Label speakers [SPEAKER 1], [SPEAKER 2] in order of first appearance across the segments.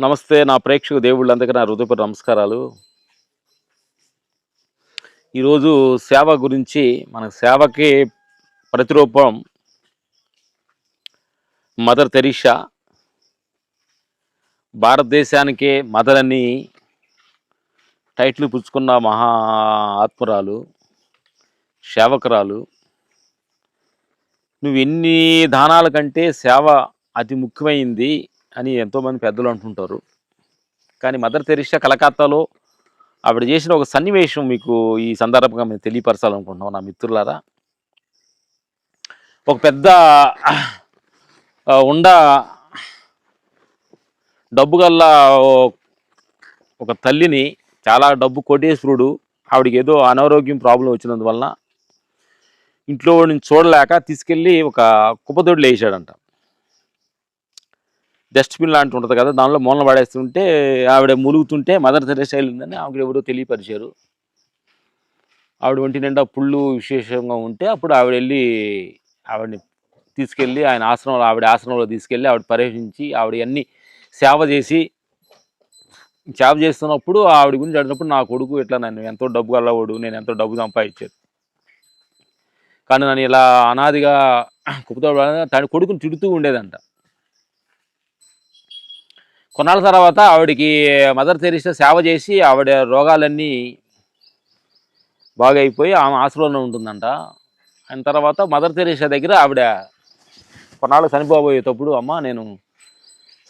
[SPEAKER 1] నమస్తే నా ప్రేక్షకు దేవుళ్ళందరికీ నా హృదయపూర్వక నమస్కారాలు. ఈరోజు సేవ గురించి మన సేవకి ప్రతిరూపం మదర్ తెరీషా భారతదేశానికే మదర్ అని టైటిల్ పుచ్చుకున్న మహా ఆత్మరాలు సేవకురాలు. నువ్వు ఎన్ని దానాల కంటే సేవ అతి ముఖ్యమైంది. అని ఎంతోమంది పెద్దలు అంటుంటారు. కానీ మదర్ తెరిషా కలకత్తాలో ఆవిడ చేసిన ఒక సన్నివేశం మీకు ఈ సందర్భంగా మేము తెలియపరచాలనుకుంటున్నాం నా మిత్రులారా. ఒక పెద్ద ఉండ డబ్బు గల్ల ఒక తల్లిని చాలా డబ్బు కోటేశ్వరుడు ఆవిడకి ఏదో అనారోగ్యం ప్రాబ్లం వచ్చినందువలన ఇంట్లో నుంచి చూడలేక తీసుకెళ్ళి ఒక కుప్పదొడ్లు వేసాడంట. డస్ట్బిన్ లాంటి ఉంటుంది కదా దానిలో మూలన పడేస్తుంటే ఆవిడ ములుగుతుంటే మదర్ తెరేసా వెళ్ళిందని ఆవిడ ఎవరో తెలియపరిచారు. ఆవిడ ఒంటి నిండా పుళ్ళు విశేషంగా ఉంటే అప్పుడు ఆవిడ వెళ్ళి ఆవిడని తీసుకెళ్ళి ఆయన ఆశ్రమంలో ఆవిడ ఆశ్రమంలో తీసుకెళ్ళి ఆవిడ పర్యవేక్షించి ఆవిడ అన్ని సేవ చేసి సేవ చేస్తున్నప్పుడు ఆవిడ గురించి అడిగినప్పుడు నా కొడుకు ఇట్లా నన్ను ఎంతో డబ్బు గల్లవాడు నేను ఎంతో డబ్బు సంపాదించాను. కానీ నన్ను ఇలా అనాదిగా కుప్పతో తన కొడుకుని తిడుతూ ఉండేదంట. కొన్నాళ్ళ తర్వాత ఆవిడకి మదర్ తెరీసా సేవ చేసి ఆవిడ రోగాలన్నీ బాగైపోయి ఆమె ఆశలోనే ఉంటుందంట. ఆయన తర్వాత మదర్ తెరీసా దగ్గర ఆవిడ కొన్నాళ్ళు చనిపోబోయేటప్పుడు అమ్మ నేను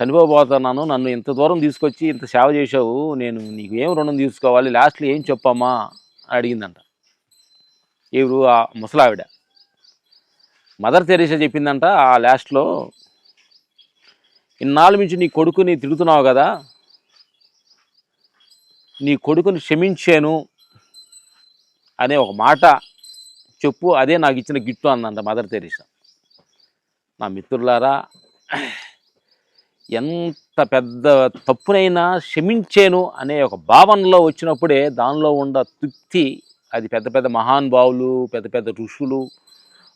[SPEAKER 1] చనిపోబోతున్నాను. నన్ను ఇంత దూరం తీసుకొచ్చి ఇంత సేవ చేసావు నేను నీకు ఏం రుణం తీసుకోవాలి? లాస్ట్లో ఏం చెప్పమ్మా? అని అడిగిందంట. ఎవరు ఆ ముసలావిడ. మదర్ తెరీసా చెప్పిందంట ఆ లాస్ట్లో ఇన్నాళ్ళ నుంచి నీ కొడుకుని తిడుతున్నావు కదా? నీ కొడుకుని క్షమించాను అనే ఒక మాట చెప్పు అదే నాకు ఇచ్చిన గిట్టు అందంట మదర్ తెరీసా. నా మిత్రులారా ఎంత పెద్ద తప్పునైనా క్షమించాను అనే ఒక భావనలో వచ్చినప్పుడే దానిలో ఉన్న తృప్తి అది పెద్ద పెద్ద మహానుభావులు పెద్ద పెద్ద ఋషులు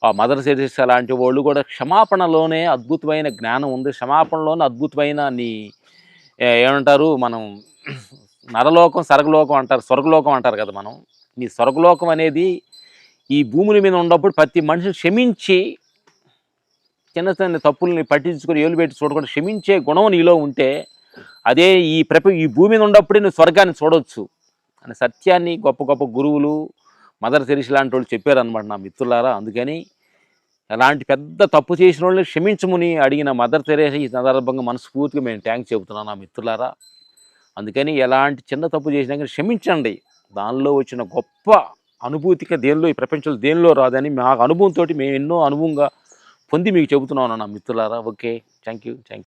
[SPEAKER 1] మదర్ తెరీసా లాంటి వాళ్ళు కూడా క్షమాపణలోనే అద్భుతమైన జ్ఞానం ఉంది. క్షమాపణలోనే అద్భుతమైన నీ ఏమంటారు మనం నరలోకం సరగలోకం అంటారు. స్వర్గలోకం అంటారు కదా మనం. నీ స్వర్గలోకం అనేది ఈ భూముల మీద ఉన్నప్పుడు ప్రతి మనిషిని క్షమించి చిన్న చిన్న తప్పుల్ని పట్టించుకొని ఏలు పెట్టి చూడకుండా క్షమించే గుణం నీలో ఉంటే అదే ఈ ప్రప ఈ భూమి మీద ఉన్నప్పుడే నువ్వు స్వర్గాన్ని చూడవచ్చు అనే సత్యాన్ని గొప్ప గొప్ప గురువులు మదర్ తెరిసి లాంటి వాళ్ళు చెప్పారనమాట నా మిత్రులారా. అందుకని ఎలాంటి పెద్ద తప్పు చేసిన వాళ్ళని క్షమించమని అడిగిన మదర్ తెరేస ఈ సందర్భంగా మనస్ఫూర్తిగా మేము ట్యాంక్ చెబుతున్నాను నా మిత్రులారా. అందుకని ఎలాంటి చిన్న తప్పు చేసినా కానీ క్షమించండి. దానిలో వచ్చిన గొప్ప అనుభూతిగా దేనిలో ఈ ప్రపంచంలో దేనిలో రాదని మా అనుభవంతో మేము ఎన్నో అనుభవంగా పొంది మీకు చెబుతున్నాను నా మిత్రులారా. Okay thank you thank you